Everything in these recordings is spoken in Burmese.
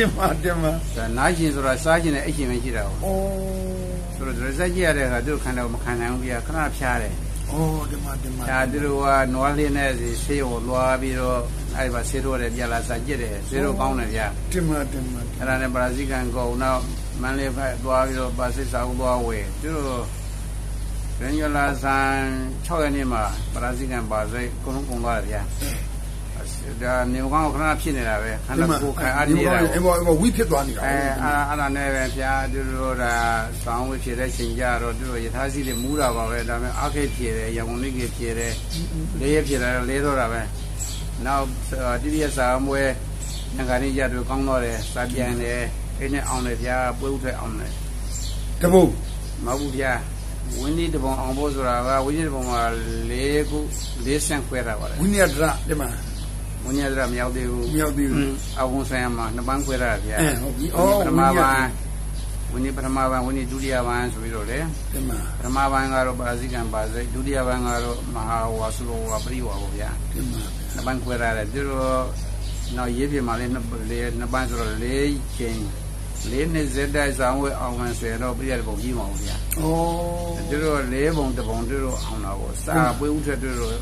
တင်ပါတင်ပါဒါနားရှင်ဆိုတာစားခြင်းနဲ့အိတ်ခြင်းပဲရှိတာကိုဩဆိုတော့ဒရစက်ကြည့်ရတဲ့အခါသူတို့ခန္ဓာကိုမခံနိုင်ဘူးဗျာခဏဖျားတယ်ဩတင်ပါတင်ပါဒါသူတို့ကနွားလေးနဲ့ဆေးကိုလွှားပြီးတော့အဲ့ဒီမှာဆေးတော့တယ်ပြလာစားကြည့်တယ်ဆေးတော့ကောင်းတယ်ဗျာတင်ပါတင်ပါအဲ့ဒါနဲ့ပရာဇိကန်ကောနောက်မန်လေးဖက်သွားပြီးတော့ပါစစ်စာဦးသွားဝယ်သူတို့ရင်းရလာဆန်6ရက်နေ့မှာပရာဇိကန်ပါစိတ်အကုန်လုံးကုန်သွားတယ်ဗျာ ဒါနေကောင်းခဏဖြစ်နေတာပဲခန္ဓာကိုယ်ခံအားနေတာအဲ့ဘောအဲ့ဘောဝိဖြစ်သွားနေတာအဲအဲ့ဒါအဲ့ဒါနဲ့ပဲဗျာသူတို့ဒါဆောင်းဝဖြစ်တဲ့ချိန်ကြတော့သူတို့ယထာစီတွေမူးတာပါပဲဒါပေမဲ့အခေဖြစ်တယ်ရံကုန်လေးကြီးဖြစ်တယ်လေးရဖြစ်တယ်လေးတော့တာပဲနောက်တိတိယစာမွဲငါကနေကြတော့ကောင်းတော့တယ်စာပြန်တယ်အဲ့နဲ့အောင်တယ်ဗျာပွဲဥထွက်အောင်တယ်တဘုံမဟုတ်ဘူးဗျာဝင်းဒီတပုံအောင်ဖို့ဆိုတာကဝင်းဒီတပုံမှာ၄ခု၄ဆန့်ခွဲတာပါလေဝိနည်းဒရတင် ပါဝင်းရဒရမရောက်သေးဘူးမရောက်သေးဘူးအဝုံဆိုင်မှာနှစ်ပန်းခွဲတာဗျာအဲဟုတ်ပြီဩပထမပိုင်းဝိနည်းပထမပိုင်းဝိနည်းဒုတိယပိုင်းဆိုပြီးတော့လေတင်ပါပထမပိုင်းကတော့ပါဠိကံပါစိတ်ဒုတိယပိုင်းကတော့မဟာဝါစုလောဝါပရိဝါပေါ့ဗျာတင်ပါနှစ်ပိုင်းခွဲရတယ်သူတို့နောက်ရေးပြမှာလေးနှစ်လေးနှစ်ပိုင်းဆိုတော့လေးချိန်လေးနှစ်ဇက်တိုက်ဆောင်ဝဲအောင်ဝင်ဆွေတော့ပြည့်တဲ့ပုံကြီးမှာပေါ့ဗျာဩသူတို့လေးပုံတစ်ပုံသူတို့အောင်တာပေါ့စာပွေးဥထက်သူတို့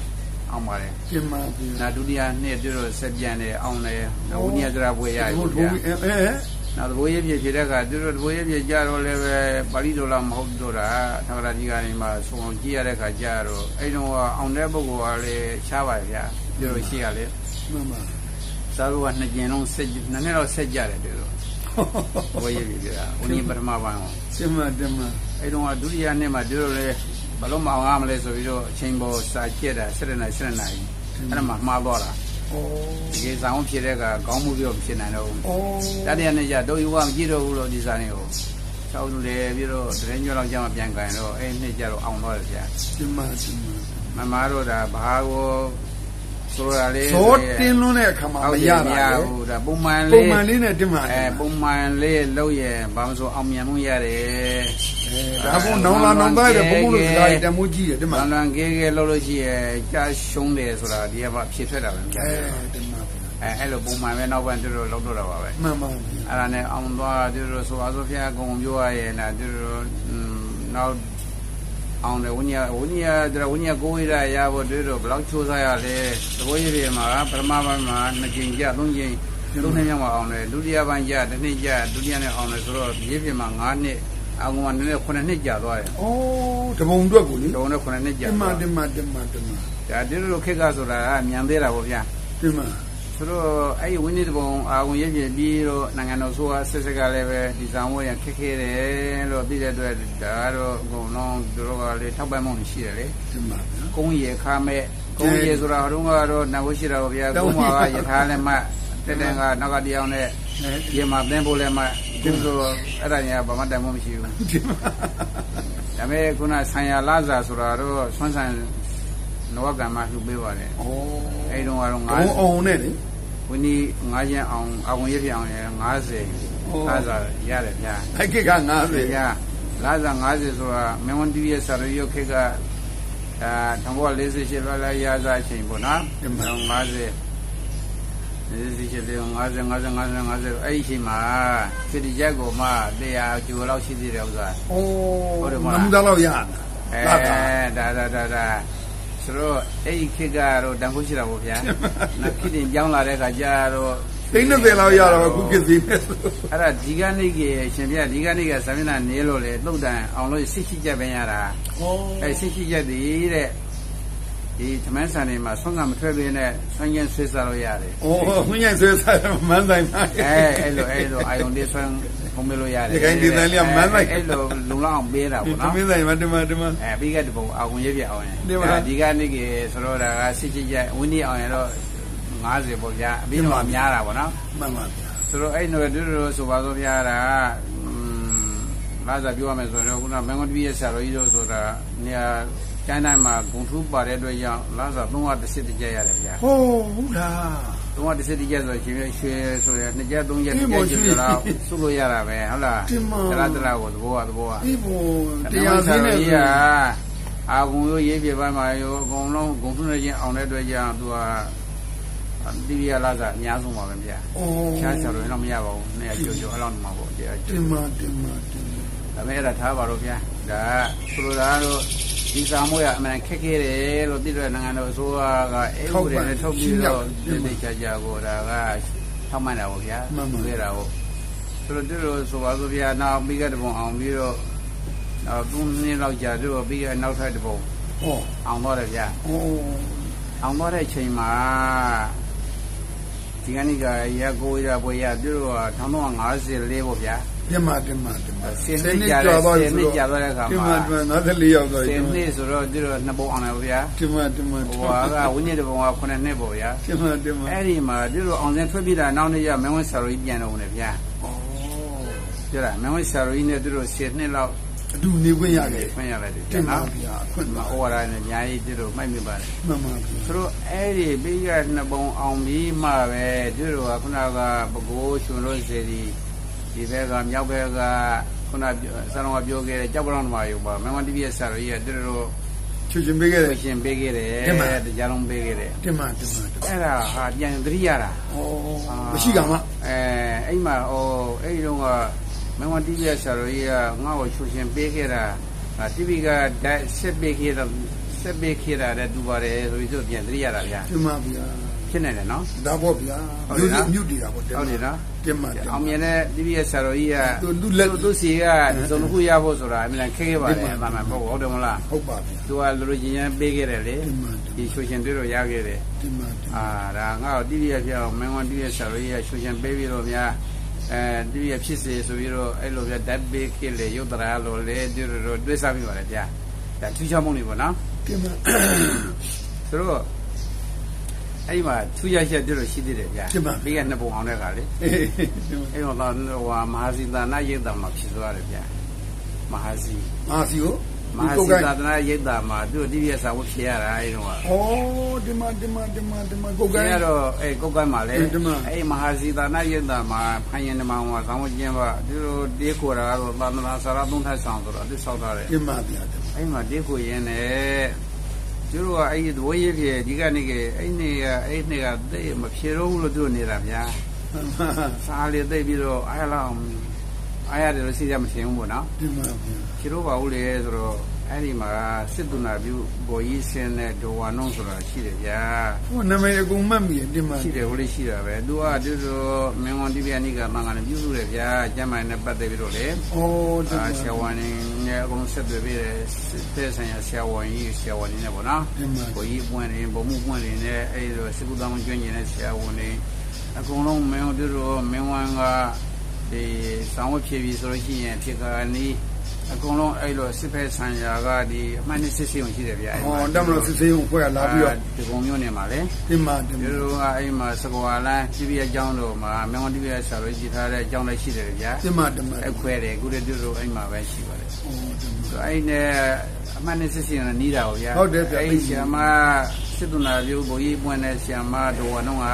အောင်ပါတယ်တင်ပါတင်နောက်ဒုတိယနှစ်သူတို့ဆက်ပြန်တယ်အောင်တယ်နောက်ဝိနည်းသရဘွေရရဟုတ်ဗျာဟုတ်အဲအဲနောက်သဘိုးရပြည့်ဖြစ်တဲ့အခါသူတို့သဘိုးရပြည့်ကြတော့လည်းပဲပါဠိတော်လားမဟုတ်တော့တာသံဃာကြီးကနေမှဆုံးအောင်ကြည့်ရတဲ့အခါကြတော့အဲ့တော့အောင်တဲ့ပုဂ္ဂိုလ်ကလည်းရှားပါဗျာသူတို့ရှိရလေမှန်ပါသာတို့ကနှစ်ကျင်လုံးဆက်နှစ်နှစ်တော့ဆက်ကြတယ်သူတို့သဘိုးရပြည့်ပြတာဦးနီးပထမပိုင်းကိုတင်ပါတင်ပါအဲ့တော့ဒုတိယနှစ်မှာသူတို့လည်း ဘလို့မအောင်ရမလဲဆိုပြီးတော့အချိန်ပေါ်စာကျက်တာ7နှစ်7နှစ်အဲ့ဒါမှမှားသွားတာဩဒီကေဆောင်ဖြစ်တဲ့ကကောင်းမှုပြောဖြစ်နိုင်တော့ဘူးဩတတိယနေ့ကျတော့ယူကမကြည့်တော့ဘူးလို့ဒီစာနေကိုချောက်လူတယ်ပြီးတော့တရင်ညွှန်လောက်ကျမှပြန်ကန်တော့အဲ့နှစ်ကျတော့အောင်တော့တယ်ဗျာတင်ပါတင်ပါမမတို့ဒါဘာကို ဆိုရလေးဇောတင်းလွန်းတဲ့အခါမှာမရတာလေဘူးဒါပုံမှန်ပုံလေးမှန်လေးနဲ့တင်ပါအဲပုံမှန်လေးလုပ်ရင်ဘာမဆိုအောင်မြင်မှုရတယ်ဒါဘုံနောင်လာနောင်သားတဲ့ဘုံဘုံလို့စကားတမိုးကြီးတယ်တင်မပါလန်ကေကေလုပ်လို့ရှိရင်ကြာရှုံးတယ်ဆိုတာဒီကမှဖြစ်ထွက်တာပဲဗျာအဲတင်ပါအဲအဲ့လိုပုံမှန်ပဲနောက်ပိုင်းသူတို့လုပ်တော့တာပါပဲမှန်ပါအဲ့ဒါနဲ့အောင်သွားသူတို့ဆိုအဆိုဖျားကုံပြောရရင်ဒါသူတို့နောက် အောင်တယ်ဝိညာဝိညာဒါဝိညာကိုရရဖို့သူတို့ဘယ်လောက်ချိုးစားရလဲသဘောရည်တွေမှာပထမပိုင်းမှာနှစ်ကြိမ်ကြသုံးကြိမ်သုံးနှစ်မြောက်မှာအောင်တယ်ဒုတိယပိုင်းကြတစ်နှစ်ကြဒုတိယနဲ့အောင်တယ်ဆိုတော့ရေးပြမှာ9နှစ်အောင်ကနည်းနည်း9နှစ်ကြာသွားတယ်ဩတဘုံအတွက်ကိုလေတုံးနဲ့9နှစ်ကြာတင်ပါသွားတင်ပါတင်ပါတင်ပါဒါသူတို့ခက်ကဆိုတာကမြန်သေးတာပေါ့ဗျာတင်ပါ ဆိုတော့အဲ့ဒီဝင်းနေတပုံအာဝင်ရပြပြီးတော့နိုင်ငံတော်ဆိုအစစ်စစ်ကလည်းပဲဒီဆောင်ဝဲရခက်ခဲတယ်လို့သိတဲ့အတွက်ဒါကတော့အကုန်လုံးသူတို့ကလည်းထောက်ပံ့မှုရှိတယ်လေတင်ပါဗျာကုန်းရေခါမဲ့ကုန်းရေဆိုတာဟိုတုန်းကတော့နောက်ဝရှိတာပေါ့ဗျာကုန်းမှာကယထာလည်းမှတက်တန်ကနောက်ကတရားနဲ့ရေမှာသင်ဖို့လည်းမှသူဆိုအဲ့ဒါညာဘာမှတန်မှုမရှိဘူးတင်ပါဒါပေမဲ့ခုနဆံရလာစာဆိုတာတော့ဆွမ်းဆ န်နောကကံမှာလှူပေးပါတယ်ဩအဲ့တုန်းကတော့ဘုံငါအောင်နဲ့လေဝင်းဒီ9ရက်အောင်အဝင်ရပြအောင်ရ50လာစားရတယ်ဗျာအဲ့ကိက90ဗျာလာစား50ဆိုတာမင်းဝန်တီရဲ့ဆရာရုပ်ခေတ်ကအာ1948လောက်လာရစားချိန်ပေါ့နော်50 48 50 50 50 50အဲ့ဒီချိန်မှာစစ်တီချက်ကိုမှ100ကျော်လောက်ရှိသေးတယ်ဥစ္စာဩနမှုသားလောက်ရတာအဲလာတာဒါဒါဒါဒါ ဆိုတော့အဲ့ဒီခေတ်ကတော့တန်ဖိုးရှိတာပေါ့ဗျာနောက်ခေတ်တင်ကြောင်းလာတဲ့ခါကျတော့သိန်း30လောက်ရတော့အခုကိစ္စနေဆိုအဲ့ဒါဒီကနေ့ကရှင်ပြဒီကနေ့ကသမျက်နှာနေလို့လေသုတ်တန်အောင်လို့စစ်ရှိချက်ပဲရတာဩအဲစစ်ရှိချက်ဒီတဲ့ ဒီသမန်းဆန်တွေမှာဆွမ်းကမထွက်သေးနဲ့ဆွမ်းကျင်းဆွေးစားလို့ရတယ်ဩမင်းညဆွဲစားမန်းဆိုင်မှာအဲအဲ့လိုအဲ့လိုအာယုန်လေးဆွမ်းဖုံးမလို့ရတယ်ဒီကိန်းဒီတိုင်းလေးကမန်းလိုက်အဲ့လိုလုံလောက်အောင်ပေးတာပေါ့တနော်မင်းဆိုင်မှာတမတမအဲပြီးကတပုံအာဝင်ရပြအောင်ရင်ဒီမှာဒီကနေ့ကဆိုတော့ဒါကစစ်ရှိချက်ဝင်းနေအောင်ရင်တော့90ပေါ့ဗျာအပြီးတော့များတာပေါ့နော်မှန်ပါဗျာဆိုတော့အဲ့နော်တို့တို့ဆိုပါတော့ဗျာဒါอืมလာစားပြောရမယ်ဆိုတော့ခုနမင်္ဂတိရဲ့ဆရာတော်ကြီးတို့ဆိုတာနေရာ ကျမ်းတိုင်းမှာဂုံထူးပါတဲ့အတွက်ကြောင့်လာစား310တကြရတယ်ဗျာဟိုဟုတ်လား310တကြဆိုရှင်ရွှေဆိုရနှစ်ကြ3ကြအေးတပေါ့ကြရွှေကျတော့စုလို့ရတာပဲဟုတ်လားတင်ပါတလားတလားကိုသဘောကသဘောကအေးဘုံတတရားရာစစင်းင်းနဲ့နဲ့ကအာဂုံရိုးရေးပြပိုင်းမှာရောအကုန်လုံးဂုံထုနေချင်းအောင်တဲ့အတွက်ကြောင့်သူကတိပိယလာစားအများဆုံးပါပဲဗျာဩချားချော်လို့တော့မရပါဘူးနေရာကျော်ကျော်အဲ့လောက်မှာပေါ့တရားတကျော်င်မတင်မတင်မဒါပေမဲ့အဲ့ဒါထားပါတော့ဗျာဒါဆိုလိုတာကတော့ ဒီစာမွေးရအမှန်ခက်ခဲတယ်လို့သိတဲ့နိုင်ငံတော်အစိုးရကအဲ့ဥပဒေနဲ့ထုတ်ပြီးတော့တိတိကျကျကိုဒါကထောက်မှန်တာပေါ့ဗျာတွေ့တာပေါ့ဆိုတော့တို့ဆိုပါစို့ဗျာနောက်ပြီးကတပုံအောင်ပြီးတော့နောက်၃နှစ်လောက်ကြာတို့ပြီးကနောက်ထပ်တပုံဩအောင်တော့တယ်ဗျာဩအောင်တော့တဲ့အချိန်မှာ ဒီကနေ့ကရကိုရပွဲရသူတို့က1354ပေါ့ဗျာတင်မတင်မတင်မဆယ်နှစ်ကြာတဲ့ဆယ်နှစ်ကြာတဲ့အခါတင်မမှာတင်မ54ရောက်သွားဆပြီယ်နှစ်ဆိုတော့သူတို့နှစ်ပုံအောင်တယ်ပေါ့ဗျာတင်မတင်မဟိုဟာကဝိညာဉ်တပုံက9နှစ်ပေါ့ဗျာတင်မတင်မဩအဲ့ဒီမှာသူတို့အောင်စင်ထွက်ပြေးတာနောက်နေ့ကျမင်းဝင်းဆာရိုကြီးပြန်တော့တယ်ဗျာပြောတာမင်းဝင်းဆာရိုကြီးနဲ့သူတို့10နှစ်လောက် အတူနေခွင့်ရခဲ့ဖွင့်ရလိုက်တယ်တင်မနော်ဗျာအခွင့်မပါဩဝါဒနဲ့အများကြီးသူတို့မှိုက်မိပါတယ်မှန်ပါဗျာသူတို့အဲ့ဒီပြီးကနှစ်ပုံအောင်ပြီးမှပဲသူတို့ကခုနကပကိုးရှင်လို့စေဒီဒီဘက်ကမြောက်ဘက်ကခုနဆရာတော်ကပြောခဲ့တဲ့ကြောက်ပလောင်ဓမ္မယုံပါမင်္ဂလာတိပြည့်ဆရာတော်ကြီးကသူတို့ချွချင်ပေးခဲ့တယ်ဆွရှင်ပေးခဲ့တယ်တင်ပါတရားလုံးပေးခဲ့တယ်တင်မတင်မတင်မအဲ့ဒါဟာပြန်သတိရတာဩမရှိကမှအဲအဲ့မှာဩအဲ့ဒီတော့က မင်္ဂလာတိပြည့်ဆရာတော်ကြီးကငါ့ကိုဆွရှင်ပေးခဲ့တာတိပိကဓာတ်ဆက်ပေးခဲ့တာဆက်ပေးခဲ့တာတဲ့သူပါတယ်ဆိုပြီးသူပြန်သတိရတာဗျာတင်မဗျာဖြစ်နေတယ်နော်ဒါပေါ့ဗျာဟုတ်တယ်မြို့နော်မြုပ်တည်တာပေါ့တင်မဟုတ်တယ်နော်တင်မတင်မအောင်မြင်တဲ့တိပိရဲ့ဆရာတော်ကြီးကသူသူလက်သူစီကဇုံတစ်ခုရဖို့ဆိုတာအမှန်ခက်ခဲပါတယ်အမှန်မှန်ပေါ့ဟုတ်တယ်မလားဟုတ်ပါဗျာသူကလူလူချင်းချင်းပေးခဲ့တယ်လေတင်မဒီရွှေရှင်တွေတော့ရခဲ့တယ်တင်မတင်မအာဒါငါ့ကိုတိပိရဲ့ပြောင်းမင်းဝန်တိပိရဲ့ဆရာတော်ကြီးကရွှေရှင်ပေးပြီးတော့များ အဲတိပိရဲ့ဖြစ်စေဆိုပြီးတော့အဲ့လိုပြဓာတ်ပေးခဲ့လေရုပ်တရာလို့လေဒီလိုတော့တွေးစားပြီးပါလေဗျာဒါထူးခြားမှုတွေပေါ့နော်တင်မဆိုတော့အဲ့ဒီမှာထူးခြားချက်တွေတော့ရှိသေးတယ်ဗျာပြီးကနှစ်ပုံအောင်တဲ့ခါလေအေးတင်မအဲ့တော့တော့ဟိုမဟာစီသာနာရိတ်တာမှာဖြစ်သွားတယ်ဗျာမဟာစီမာစီကို မဟာစီသာနာရိတ်တာမှာသူတိပြည့်စာဝတ်ဖြစ်ရတာအဲ့တော့ကဩတင်မတင်မတင်မတင်မကိုကိုကဲကဲတော့အဲ့ကိုကဲမှာလေအဲ့ဒီမှာအဲ့မဟာစီသာနာရိတ်တာမှာဖိုင်ရင်နမောင်မှာဆောင်းဝကျင်းပါသူတို့တေးကိုတာကတော့သာသနာဆရာသုံးထပ်ဆောင်ဆိုတော့သူဆောက်ထားတယ်တင်မဗျာတင်မအဲ့မှာတေးကိုရင်းနဲ့သူတို့ကအဲ့ဒီသဘောရည်ဖြစ်ဒီကနေ့ကအဲ့နေ့ကအဲ့နေ့ကတိတ်မဖြေတော့ဘူးလို့သူတို့နေတာဗျာစားလေတိတ်ပြီးတော့အားလောက်အားရတယ်လို့ရှိရမထင်ဘူးပေါ့နော်တင်မ ဗျာခြေတော့ပါဦးလေဆိုတော့အဲ့ဒီမှာစစ်တူနာပြုဘော်ကြီးစင်းတဲ့ဒေါ်ဝါနုံဆိုတာရှိတယ်ဗျာဟိုနာမည်အကုန်မှတ်မိတယ်တင်မရှိတယ်ဟိုလေးရှိတာပဲသူကသူတို့မင်းဝန်တိပြနိကမင်္ဂလာပြုစုတယ်ဗျာကျမ်းမိုင်နဲ့ပတ်သက်ပြီးတော့လေဩတင်အာမဆရာဝန်နဲ့အကုန်ဆက်သွယ်ပြီးတယ်တဲ့ဆိုင်ရာဆရာဝန်ကြီးဆရာဝန်ကြီးနဲ့ပေါ့နော်တင်မဘော်ကြီးပွင့်နေဘုံမှုပွင့်နေနဲ့အဲ့ဒီတော့စကုသမကျွမ်းကျင်တဲ့ဆရာဝန်တွေအကုန်လုံးမင်းတို့မင်းဝန်ကဒီဆောင်းဝဖြည့်ပြီးဆိုလို့ရှိရင်ဖြစ်ကာနီး အကုန်လုံးအဲ့လိုစစ်ဖက်ဆံရာကဒီအမှန်နဲ့စစ်စစ်ဝင်ရှိတယ်ဗျာဩတမလို့စစ်စေးကိုဖွဲ့လာပြီးတော့ဒီကုံမျိုးနေမှာလေတင်မတင်မဒီလိုကအဲ့မှာစကွာလန်းပြပြအကြောင်းတို့မှာမင်းဝန်တိပြဆရာတော်ကြီးထားတဲ့အကြောင်းလည်းရှိတယ်ဗျာတင်မတင်မအခွဲတယ်အခုတည်းတို့အဲ့မှာပဲရှိပါတယ်ဩတင်မအဲ့နဲ့အမှန်နဲ့စစ်စစ်နဲ့နီးတာပေါ့ဗျာဟုတ်တယ်ဗျာအဲ့ဆရာမစစ်သူနာပြုဘိုးကြီးပွင့်တဲ့ဆရာမတော်ဝန်တော့က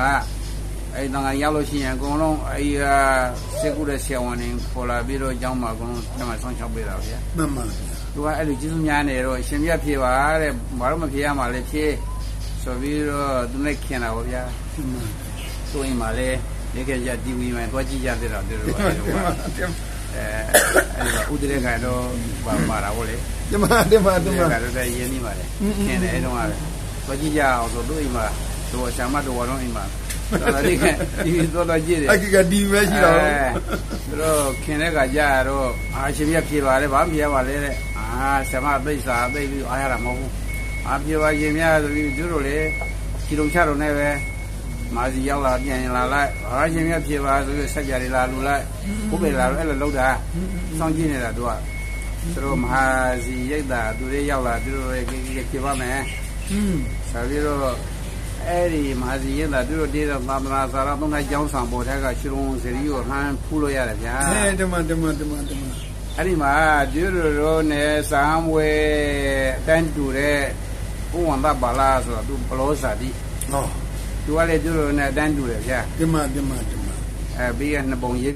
အဲ့တန်ကရောက်လို့ရှိရင်အကုန်လုံးအဲ့ကစစ်ကူတဲ့ဆရာဝန်တွေပေါ်လာပြီးတော့အကြောင်းမှာအကုန်လုံးတမန်ဆောင်ချောက်ပေးတာဗျာမှန်ပါဗျာသူကအဲ့လိုကျေးဇူးများနေတော့အရှင်ပြဖြေပါတဲ့ဘာလို့မဖြေရမှာလဲဖြေဆိုပြီးတော့သူနဲ့ခင်တာပေါ့ဗျာတင်မသူ့အိမ်မှာလဲနေခဲ့ကြတီဗီမှာတွားကြည့်ကြတဲ့တော့သူတို့အဲ့လိုကတင်မအဲအဲ့ဒါဥဒရေကတော့ပါပါတာဟုတ်လေတင်မတင်မဥဒတင်ရေမကတော့လည်းရင်းနေပါလေခင်းတယ်အဲ့တော့ကတွားကြည့်ကြအောင်ဆိုသူ့အိမ်မှာသူအဆာမတော်တော်အိမ်မှာ တော်တော်လေးကဒီတော်တော်ကြည့်တယ်အကိကဒီပဲရှိတော့သူတို့ခင်တဲ့ကကြာတော့အာရှင်ပြဖြေပါလေဗာမဖြေပါလေတဲ့အာဆမသိစ္စာသိပြီးအားရတာမဟုတ်ဘူးအာဖြေပါရှင်များဆိုပြီးသူတို့လေခြေလုံးချတော့နေပဲမာစီရောက်လာပြန်ရင်လာလိုက်အာရှင်မြတ်ဖြေပါဆိုပြီးဆက်ကြရီလာလူလိုက်ဘုပ္ပေလာလို့အဲ့လိုလောက်တာစောင့်ကြည့်နေတာသူကသူတို့မဟာစီရိတ်တာသူတွေရောက်လာသူတို့ရဲ့ကိကိဖြေပါမယ်อืมဆက်ပြီးတော့ အဲ့ဒီမဟာစီရိတ်တာသူတို့တည်းတော့သာသနာစာရသုံးတိုင်းကျောင်းဆောင်ပေါ်ထက်ကရှင်လုံးစရီကိုဟမ်းဖူးလို့ရတယ်ဗျာအဲတင်မတင်မတင်မတင်မအဲ့ဒီမှာဒုရရောနဲ့စံဝဲတန်းတူတဲ့ဥဝန္တပါလာဆိုတော့သူဘလောစာတိဟောသူကလည်းဒုရရောနဲ့တန်းတူတယ်ဗျာတင်မတင်မတင်မအဲပြီးရနှစ်ပုံရေး